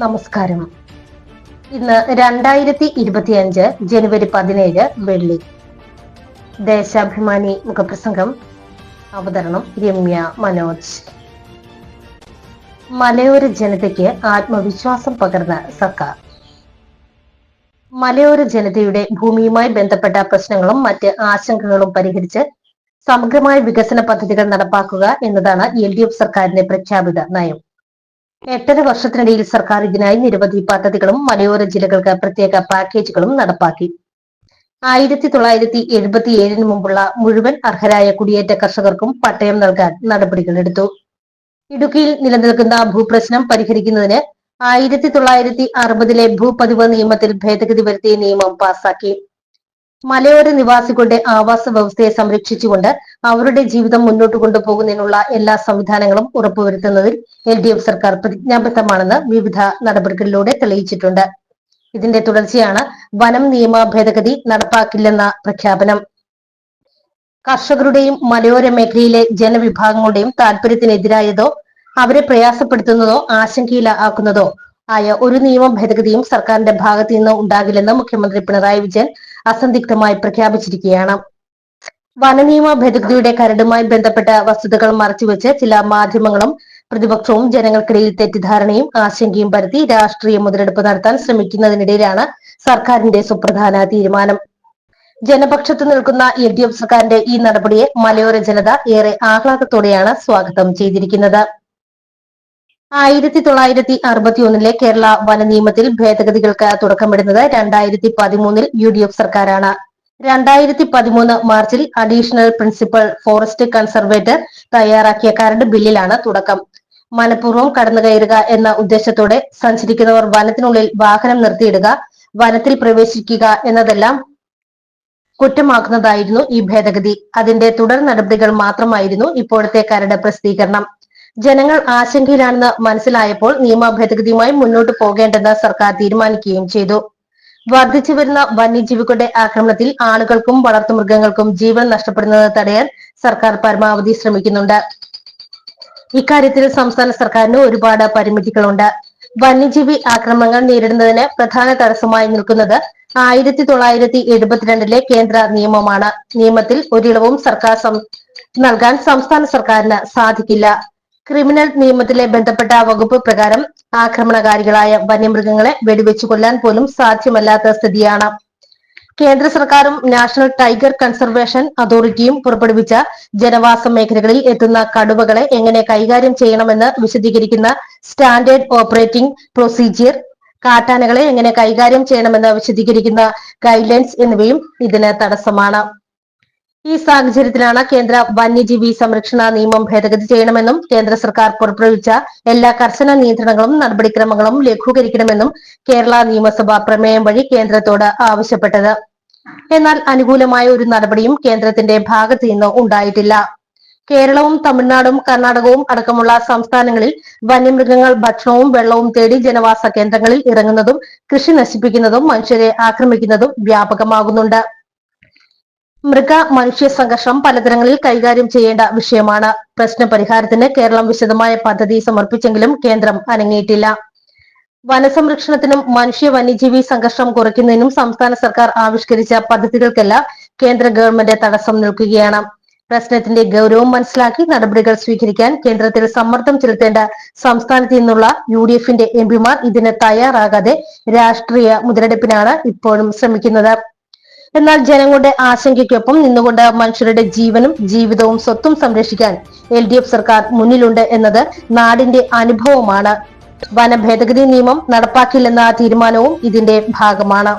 നമസ്കാരം. ഇന്ന് രണ്ടായിരത്തി ഇരുപത്തിയഞ്ച് ജനുവരി പതിനേഴ് വെള്ളി. ദേശാഭിമാനി മുഖപ്രസംഗം. അവതരണം രമ്യ മനോജ്. മലയോര ജനതയ്ക്ക് ആത്മവിശ്വാസം പകർന്ന സർക്കാർ. മലയോര ജനതയുടെ ഭൂമിയുമായി ബന്ധപ്പെട്ട പ്രശ്നങ്ങളും മറ്റ് ആശങ്കകളും പരിഹരിച്ച് സമഗ്രമായ വികസന പദ്ധതികൾ നടപ്പാക്കുക എന്നതാണ് എൽ ഡി എഫ് സർക്കാരിന്റെ പ്രഖ്യാപിത നയം. എട്ടര വർഷത്തിനിടയിൽ സർക്കാർ ഇതിനായി നിരവധി പദ്ധതികളും മലയോര ജില്ലകൾക്ക് പ്രത്യേക പാക്കേജുകളും നടപ്പാക്കി. ആയിരത്തി തൊള്ളായിരത്തി എഴുപത്തി ഏഴിന് മുമ്പുള്ള മുഴുവൻ അർഹരായ കുടിയേറ്റ കർഷകർക്കും പട്ടയം നൽകാൻ നടപടികൾ എടുത്തു. ഇടുക്കിയിൽ നിലനിൽക്കുന്ന ഭൂപ്രശ്നം പരിഹരിക്കുന്നതിന് ആയിരത്തി തൊള്ളായിരത്തി അറുപതിലെ ഭൂപതിവ് നിയമത്തിൽ ഭേദഗതി വരുത്തിയ നിയമം പാസാക്കി. മലയോര നിവാസികളുടെ ആവാസ വ്യവസ്ഥയെ സംരക്ഷിച്ചുകൊണ്ട് അവരുടെ ജീവിതം മുന്നോട്ട് കൊണ്ടുപോകുന്നതിനുള്ള എല്ലാ സംവിധാനങ്ങളും ഉറപ്പുവരുത്തുന്നതിൽ എൽ ഡി എഫ് സർക്കാർ പ്രതിജ്ഞാബദ്ധമാണെന്ന് വിവിധ നടപടികളിലൂടെ തെളിയിച്ചിട്ടുണ്ട്. ഇതിന്റെ തുടർച്ചയാണ് വനം നിയമ ഭേദഗതി നടപ്പാക്കില്ലെന്ന പ്രഖ്യാപനം. കർഷകരുടെയും മലയോര മേഖലയിലെ ജനവിഭാഗങ്ങളുടെയും താല്പര്യത്തിനെതിരായതോ അവരെ പ്രയാസപ്പെടുത്തുന്നതോ ആശങ്കയിലാക്കുന്നതോ ആയ ഒരു നിയമ ഭേദഗതിയും സർക്കാരിന്റെ ഭാഗത്തു നിന്ന് ഉണ്ടാകില്ലെന്ന് മുഖ്യമന്ത്രി പിണറായി വിജയൻ അസന്ദിഗ്ധമായി പ്രഖ്യാപിച്ചിരിക്കുകയാണ്. വനനിയമ ഭേദഗതിയുടെ കരടുമായി ബന്ധപ്പെട്ട വസ്തുതകൾ മറച്ചുവെച്ച് ചില മാധ്യമങ്ങളും പ്രതിപക്ഷവും ജനങ്ങൾക്കിടയിൽ തെറ്റിദ്ധാരണയും ആശങ്കയും പരത്തി രാഷ്ട്രീയ മുതലെടുപ്പ് നടത്താൻ ശ്രമിക്കുന്നതിനിടയിലാണ് സർക്കാരിന്റെ സുപ്രധാന തീരുമാനം. ജനപക്ഷത്ത് നിൽക്കുന്ന എൽ ഡി എഫ് സർക്കാരിന്റെ ഈ നടപടിയെ മലയോര ജനത ഏറെ ആഹ്ലാദത്തോടെയാണ് സ്വാഗതം ചെയ്തിരിക്കുന്നത്. ആയിരത്തി തൊള്ളായിരത്തി അറുപത്തി ഒന്നിലെ കേരള വന നിയമത്തിൽ ഭേദഗതികൾക്ക് തുടക്കമിടുന്നത് രണ്ടായിരത്തി പതിമൂന്നിൽ യു ഡി എഫ് സർക്കാരാണ്. രണ്ടായിരത്തി പതിമൂന്ന് മാർച്ചിൽ അഡീഷണൽ പ്രിൻസിപ്പൽ ഫോറസ്റ്റ് കൺസർവേറ്റർ തയ്യാറാക്കിയ കരട് ബില്ലിലാണ് തുടക്കം. മനഃപൂർവം കടന്നുകയറുക എന്ന ഉദ്ദേശത്തോടെ സഞ്ചരിക്കുന്നവർ വനത്തിനുള്ളിൽ വാഹനം നിർത്തിയിടുക വനത്തിൽ പ്രവേശിക്കുക എന്നതെല്ലാം കുറ്റമാക്കുന്നതായിരുന്നു ഈ ഭേദഗതി. അതിന്റെ തുടർ നടപടികൾ മാത്രമായിരുന്നു ഇപ്പോഴത്തെ കരട് പ്രസിദ്ധീകരണം. ജനങ്ങൾ ആശങ്കയിലാണെന്ന് മനസ്സിലായപ്പോൾ നിയമ ഭേദഗതിയുമായി മുന്നോട്ട് പോകേണ്ടെന്ന് സർക്കാർ തീരുമാനിക്കുകയും ചെയ്തു. വർദ്ധിച്ചു വരുന്ന വന്യജീവികളുടെ ആക്രമണത്തിൽ ആളുകൾക്കും വളർത്തുമൃഗങ്ങൾക്കും ജീവൻ നഷ്ടപ്പെടുന്നത് തടയാൻ സർക്കാർ പരമാവധി ശ്രമിക്കുന്നുണ്ട്. ഇക്കാര്യത്തിൽ സംസ്ഥാന സർക്കാരിന് ഒരുപാട് പരിമിതികളുണ്ട്. വന്യജീവി ആക്രമണങ്ങൾ നേരിടുന്നതിന് പ്രധാന തടസ്സമായി നിൽക്കുന്നത് ആയിരത്തി തൊള്ളായിരത്തി എഴുപത്തിരണ്ടിലെ കേന്ദ്ര നിയമമാണ്. നിയമത്തിൽ ഒരിളവും സർക്കാർ നൽകാൻ സംസ്ഥാന സർക്കാരിന് സാധിക്കില്ല. ക്രിമിനൽ നിയമത്തിലെ ബന്ധപ്പെട്ട വകുപ്പ് പ്രകാരം ആക്രമണകാരികളായ വന്യമൃഗങ്ങളെ വെടിവെച്ചു കൊല്ലാൻ പോലും സാധ്യമല്ലാത്ത സ്ഥിതിയാണ്. കേന്ദ്ര സർക്കാരും നാഷണൽ ടൈഗർ കൺസർവേഷൻ അതോറിറ്റിയും പുറപ്പെടുവിച്ച ജനവാസ മേഖലകളിൽ എത്തുന്ന കടുവകളെ എങ്ങനെ കൈകാര്യം ചെയ്യണമെന്ന് വിശദീകരിക്കുന്ന സ്റ്റാൻഡേർഡ് ഓപ്പറേറ്റിംഗ് പ്രൊസീജിയർ കാട്ടാനകളെ എങ്ങനെ കൈകാര്യം ചെയ്യണമെന്ന് വിശദീകരിക്കുന്ന ഗൈഡ്ലൈൻസ് എന്നിവയും ഇതിന് തടസ്സമാണ്. ഈ സാഹചര്യത്തിലാണ് കേന്ദ്ര വന്യജീവി സംരക്ഷണ നിയമം ഭേദഗതി ചെയ്യണമെന്നും കേന്ദ്ര സർക്കാർ പുറപ്പെടുവിച്ച എല്ലാ കർശന നിയന്ത്രണങ്ങളും നടപടിക്രമങ്ങളും ലഘൂകരിക്കണമെന്നും കേരള നിയമസഭ പ്രമേയം വഴി കേന്ദ്രത്തോട് ആവശ്യപ്പെട്ടത്. എന്നാൽ അനുകൂലമായ ഒരു നടപടിയും കേന്ദ്രത്തിന്റെ ഭാഗത്തു നിന്ന് ഉണ്ടായിട്ടില്ല. കേരളവും തമിഴ്നാടും കർണാടകവും അടക്കമുള്ള സംസ്ഥാനങ്ങളിൽ വന്യമൃഗങ്ങൾ ഭക്ഷണവും വെള്ളവും തേടി ജനവാസ കേന്ദ്രങ്ങളിൽ ഇറങ്ങുന്നതും കൃഷി നശിപ്പിക്കുന്നതും മനുഷ്യരെ ആക്രമിക്കുന്നതും വ്യാപകമാകുന്നുണ്ട്. മൃഗ മനുഷ്യ സംഘർഷം പലതരങ്ങളിൽ കൈകാര്യം ചെയ്യേണ്ട വിഷയമാണ്. പ്രശ്ന പരിഹാരത്തിന് കേരളം വിശദമായ പദ്ധതി സമർപ്പിച്ചെങ്കിലും കേന്ദ്രം അനങ്ങിയിട്ടില്ല. വനസംരക്ഷണത്തിനും മനുഷ്യ വന്യജീവി സംഘർഷം കുറയ്ക്കുന്നതിനും സംസ്ഥാന സർക്കാർ ആവിഷ്കരിച്ച പദ്ധതികൾക്കെല്ലാം കേന്ദ്ര ഗവൺമെന്റ് തടസ്സം നിൽക്കുകയാണ്. പ്രശ്നത്തിന്റെ ഗൗരവം മനസ്സിലാക്കി നടപടികൾ സ്വീകരിക്കാൻ കേന്ദ്രത്തിൽ സമ്മർദ്ദം ചെലുത്തേണ്ട സംസ്ഥാനത്ത് നിന്നുള്ള യു ഡി എഫിന്റെ എംപിമാർ ഇതിന് തയ്യാറാകാതെ രാഷ്ട്രീയ മുതലെടുപ്പിനാണ് ഇപ്പോഴും ശ്രമിക്കുന്നത്. എന്നാൽ ജനങ്ങളുടെ ആശങ്കയ്ക്കൊപ്പം നിന്നുകൊണ്ട് മനുഷ്യരുടെ ജീവനും ജീവിതവും സ്വത്തും സംരക്ഷിക്കാൻ എൽ ഡി എഫ് സർക്കാർ മുന്നിലുണ്ട് എന്നത് നാടിന്റെ അനുഭവമാണ്. വനഭേദഗതി നിയമം നടപ്പാക്കില്ലെന്ന തീരുമാനവും ഇതിന്റെ ഭാഗമാണ്.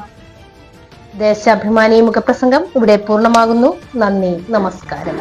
ദേശാഭിമാനി മുഖപ്രസംഗം ഇവിടെ പൂർണമാകുന്നു. നന്ദി നമസ്കാരം.